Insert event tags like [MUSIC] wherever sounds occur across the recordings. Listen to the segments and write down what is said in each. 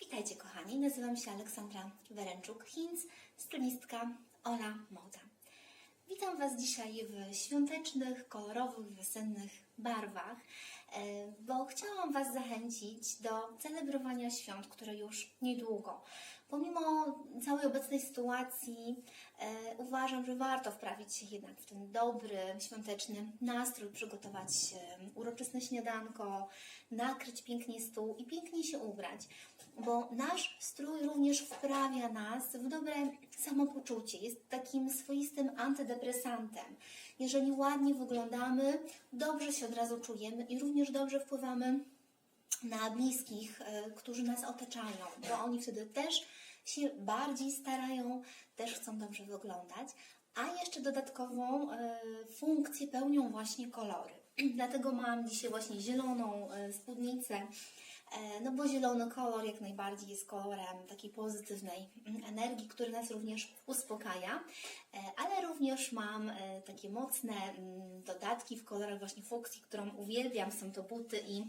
Witajcie kochani, nazywam się Aleksandra Weręczuk-Hinz, stylistka Ola Moda. Witam Was dzisiaj w świątecznych, kolorowych, wiosennych barwach, e, bo chciałam Was zachęcić do celebrowania świąt, które już niedługo. Pomimo całej obecnej sytuacji, e, uważam, że warto wprawić się jednak w ten dobry, świąteczny nastrój, przygotować uroczyste śniadanko, nakryć pięknie stół i pięknie się ubrać, bo nasz strój również wprawia nas w dobre samopoczucie. Jest takim swoistym antydepresantem. Jeżeli ładnie wyglądamy, dobrze się od razu czujemy i również dobrze wpływamy na bliskich, e, którzy nas otaczają, bo oni wtedy też się bardziej starają, też chcą dobrze wyglądać, a jeszcze dodatkową e, funkcję pełnią właśnie kolory. [CLEARS THROAT] Dlatego mam dzisiaj właśnie zieloną e, spódnicę, no bo zielony kolor jak najbardziej jest kolorem takiej pozytywnej energii, który nas również uspokaja, e, ale również mam e, takie mocne mm, dodatki w kolorach właśnie fuksji, którą uwielbiam, są to buty i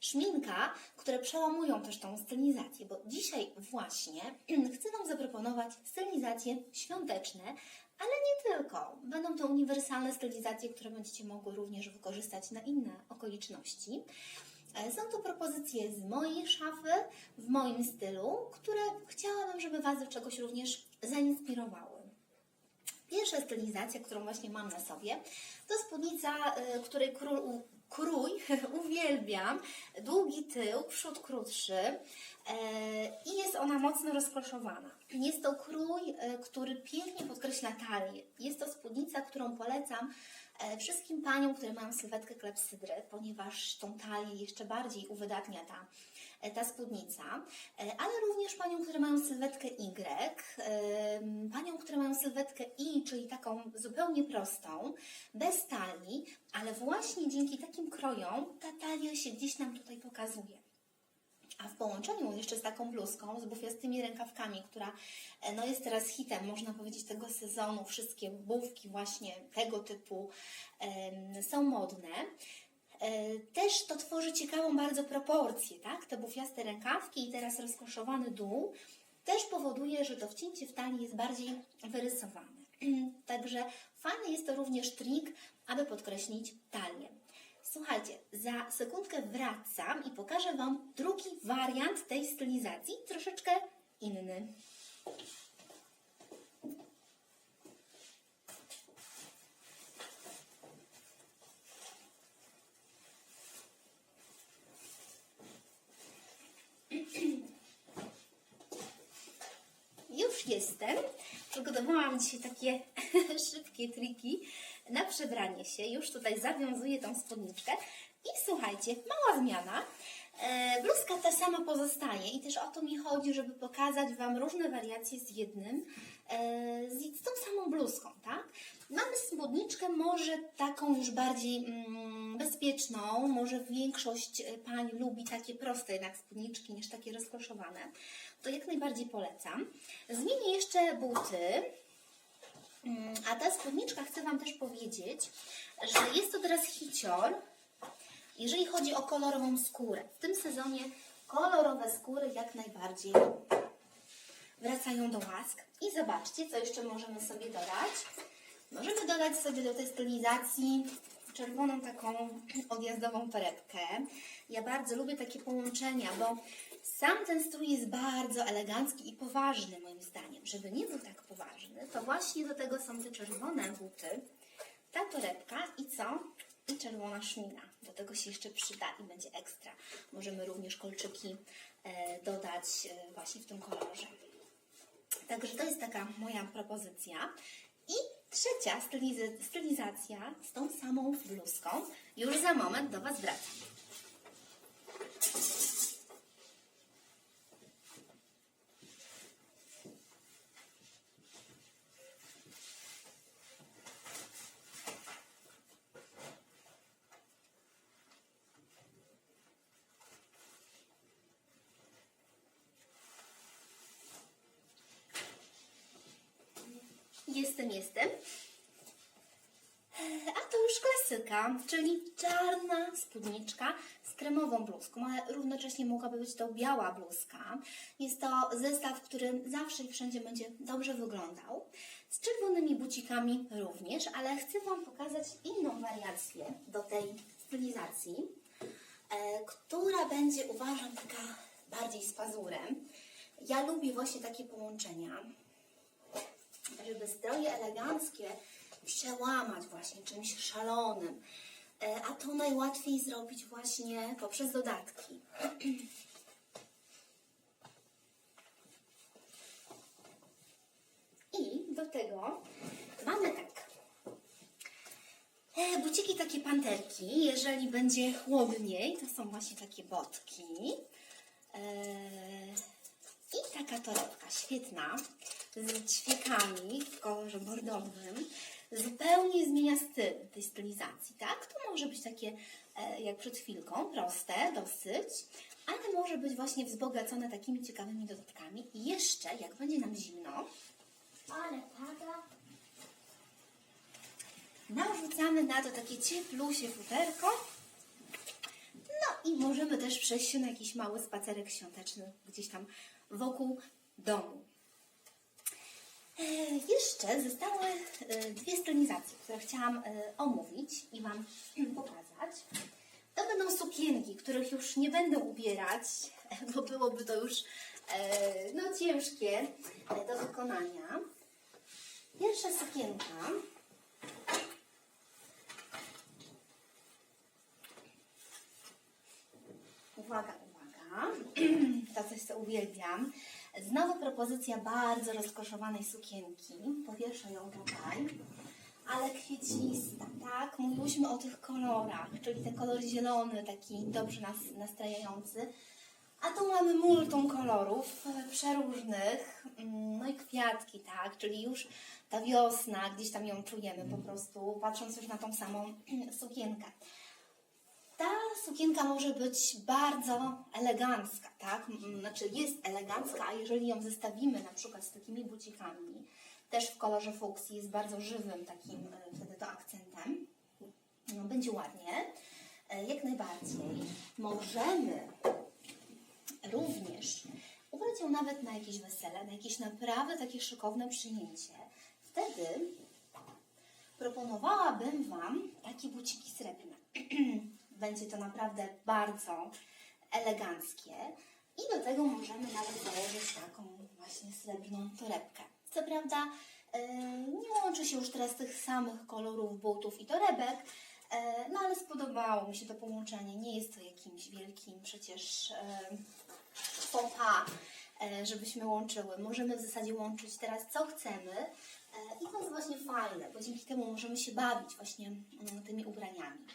szminka, które przełamują też tą stylizację, bo dzisiaj właśnie [CLEARS THROAT] chcę Wam zaproponować stylizacje świąteczne, ale nie tylko. Będą to uniwersalne stylizacje, które będziecie mogły również wykorzystać na inne okoliczności. E, Są to propozycje z mojej szafy, w moim stylu, które chciałabym, żeby Was do czegoś również zainspirowały. Pierwsza stylizacja, którą właśnie mam na sobie, to spódnica, y, której król, krój [LAUGHS] uwielbiam. Długi tył, przód krótszy e, i jest ona mocno rozkoszowana. Jest to krój, e, który pięknie podkreśla talię. Jest to spódnica, którą polecam e, wszystkim paniom, które mają sylwetkę klepsydry, ponieważ tą talię jeszcze bardziej uwydatnia ta e, ta spódnica, e, ale również paniom, które mają sylwetkę Y, paniom, które mają sylwetkę I, czyli taką zupełnie prostą, bez talii, ale właśnie dzięki takim krojom ta talia się gdzieś nam tutaj pokazuje. A w połączeniu jeszcze z taką bluzką, z bufiastymi rękawkami, która e, no, jest teraz hitem, można powiedzieć, tego sezonu, wszystkie bufki właśnie tego typu są modne. E, Też to tworzy ciekawą bardzo proporcję, tak? Te bufiaste rękawki i teraz rozkoszowany dół też powoduje, że to wcięcie w talii jest bardziej wyrysowane. [CLEARS THROAT] Także fajny jest to również trik, aby podkreślić talię. Słuchajcie, za sekundkę wracam i pokażę Wam drugi wariant tej stylizacji, troszeczkę inny. [CLEARS THROAT] Już jestem. Przygotowałam dzisiaj takie [LAUGHS] szybkie triki na przebranie się. Już tutaj zawiązuję tą spódniczkę. I słuchajcie, mała zmiana. E, bluzka ta sama pozostaje i też o to mi chodzi, żeby pokazać Wam różne wariacje z jednym, e, z, tą samą bluzką, tak? Mamy spódniczkę może taką już bardziej mm, bezpieczną, może większość e, pań lubi takie proste jednak spódniczki niż takie rozkoszowane. To jak najbardziej polecam. Zmienię jeszcze buty. Mm, A ta spódniczka chcę Wam też powiedzieć, że jest to teraz hicior, jeżeli chodzi o kolorową skórę. W tym sezonie kolorowe skóry jak najbardziej wracają do łask. I zobaczcie, co jeszcze możemy sobie dodać. Możemy dodać sobie do tej stylizacji czerwoną taką odjazdową torebkę. Ja bardzo lubię takie połączenia, bo sam ten strój jest bardzo elegancki i poważny moim zdaniem. Żeby nie był tak poważny, to właśnie do tego są te czerwone buty, ta torebka i co? I czerwona szmina. Do tego się jeszcze przyda i będzie ekstra. Możemy również kolczyki e, dodać e, właśnie w tym kolorze. Także to jest taka moja propozycja. I trzecia stylizacja z tą samą bluzką. Już za moment do Was wracam. Jestem, jestem. A to już klopsyka, czyli czarna spódniczka z kremową bluzką, ale równocześnie mogłaby być to biała bluzka. Jest to zestaw, który zawsze i wszędzie będzie dobrze wyglądał. Z czerwonymi bucikami również, ale chcę Wam pokazać inną wariację do tej stylizacji, e, która będzie, uważam, taka bardziej z pazurem. Ja lubię właśnie takie połączenia, żeby stroje eleganckie przełamać właśnie czymś szalonym. E, A to najłatwiej zrobić właśnie poprzez dodatki. [CLEARS THROAT] I do tego mamy tak. E, buciki takie panterki. Jeżeli będzie chłodniej, to są właśnie takie botki. E, I taka torebka świetna z ćwiekami w kolorze bordowym. Zupełnie zmienia styl tej stylizacji, tak? To może być takie e, jak przed chwilką, proste dosyć, ale może być właśnie wzbogacone takimi ciekawymi dodatkami. I jeszcze, jak będzie nam zimno, ale pada, narzucamy na to takie cieplusie futerko. No i możemy też przejść się na jakiś mały spacerek świąteczny gdzieś tam wokół domu. E, Jeszcze zostały e, dwie stylizacje, które chciałam e, omówić i Wam [CLEARS THROAT] pokazać. To będą sukienki, których już nie będę ubierać, [LAUGHS] bo byłoby to już no, ciężkie do wykonania. Pierwsza sukienka Uwaga, uwaga. To coś, co uwielbiam. Znowu propozycja bardzo rozkoszowanej sukienki. Powieszę ją tutaj. Ale kwiecista, tak? Mówiłyśmy o tych kolorach, czyli ten kolor zielony, taki dobrze nas nastrajający. A tu mamy multum kolorów przeróżnych, mm, no i kwiatki, tak? Czyli już ta wiosna, gdzieś tam ją czujemy po prostu, patrząc już na tą samą [CLEARS THROAT] sukienkę. Ta sukienka może być bardzo elegancka, tak? Znaczy jest elegancka, a jeżeli ją zestawimy na przykład z takimi bucikami, też w kolorze fuksji, jest bardzo żywym takim e, wtedy to akcentem, no, będzie ładnie, e, jak najbardziej. Możemy również ubrać ją nawet na jakieś wesele, na jakieś naprawdę takie szykowne przyjęcie. Wtedy proponowałabym Wam takie buciki srebrne. [CLEARS THROAT] Będzie to naprawdę bardzo eleganckie. I do tego możemy nawet założyć taką właśnie srebrną torebkę. Co prawda e, nie łączy się już teraz tych samych kolorów butów i torebek, e, no ale spodobało mi się to połączenie. Nie jest to jakimś wielkim przecież pas, e, żebyśmy łączyły. Możemy w zasadzie łączyć teraz co chcemy e, i to jest właśnie fajne, bo dzięki temu możemy się bawić właśnie mm, tymi ubraniami.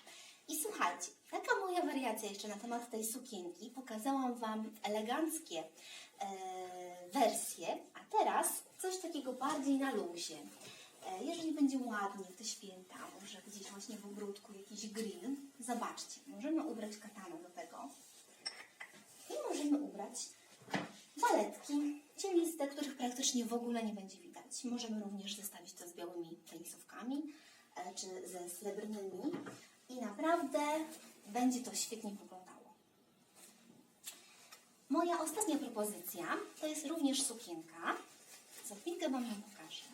I słuchajcie, taka moja wariacja jeszcze na temat tej sukienki. Pokazałam Wam eleganckie e, wersje, a teraz coś takiego bardziej na luzie. E, jeżeli będzie ładnie w te święta, może gdzieś właśnie w ogródku jakiś grill, zobaczcie, możemy ubrać katanę do tego. I możemy ubrać baletki cieliste, których praktycznie w ogóle nie będzie widać. Możemy również zestawić to z białymi tenisówkami e, czy ze srebrnymi i naprawdę będzie to świetnie wyglądało. Moja ostatnia propozycja to jest również sukienka. Za chwilkę Wam ją pokażę.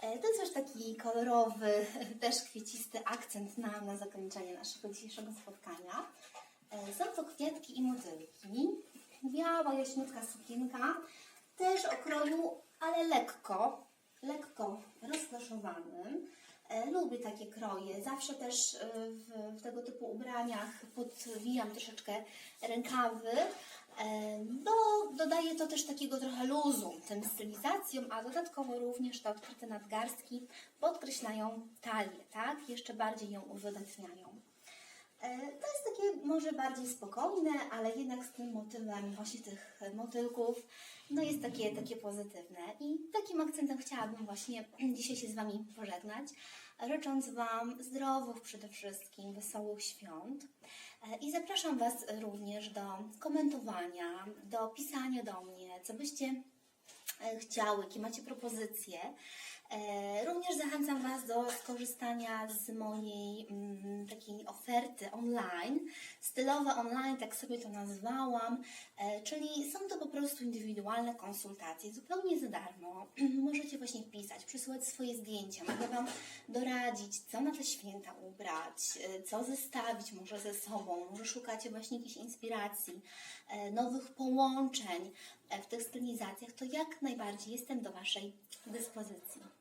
E, To jest już taki kolorowy, [LAUGHS] też kwiecisty akcent na, na zakończenie naszego dzisiejszego spotkania. E, Są to kwiatki i motylki. Biała, jaśniutka sukienka, też o kroju, ale lekko, lekko rozkoszowanym. E, Lubię takie kroje. Zawsze też e, w, w tego typu ubraniach podwijam troszeczkę rękawy, e, bo dodaje to też takiego trochę luzu tym stylizacjom, a dodatkowo również te odkryte nadgarstki podkreślają talię, tak? Jeszcze bardziej ją uwydatniają. E, To jest takie może bardziej spokojne, ale jednak z tym motywem właśnie tych motylków, no jest takie, takie pozytywne. I takim akcentem chciałabym właśnie [CLEARS THROAT] dzisiaj się z Wami pożegnać, życząc Wam zdrowych przede wszystkim, wesołych świąt. E, I zapraszam Was również do komentowania, do pisania do mnie, co byście e, chciały, jakie macie propozycje. E, Również zachęcam Was do skorzystania z mojej mm, takiej oferty online, stylowe online, tak sobie to nazwałam, e, czyli są to po prostu indywidualne konsultacje, zupełnie za darmo. [CLEARS THROAT] Możecie właśnie pisać, przysyłać swoje zdjęcia, mogę Wam doradzić, co na te święta ubrać, e, co zestawić może ze sobą, może szukacie właśnie jakiejś inspiracji, nowych połączeń w tych stylizacjach, to jak najbardziej jestem do Waszej dyspozycji.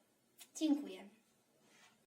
近乎严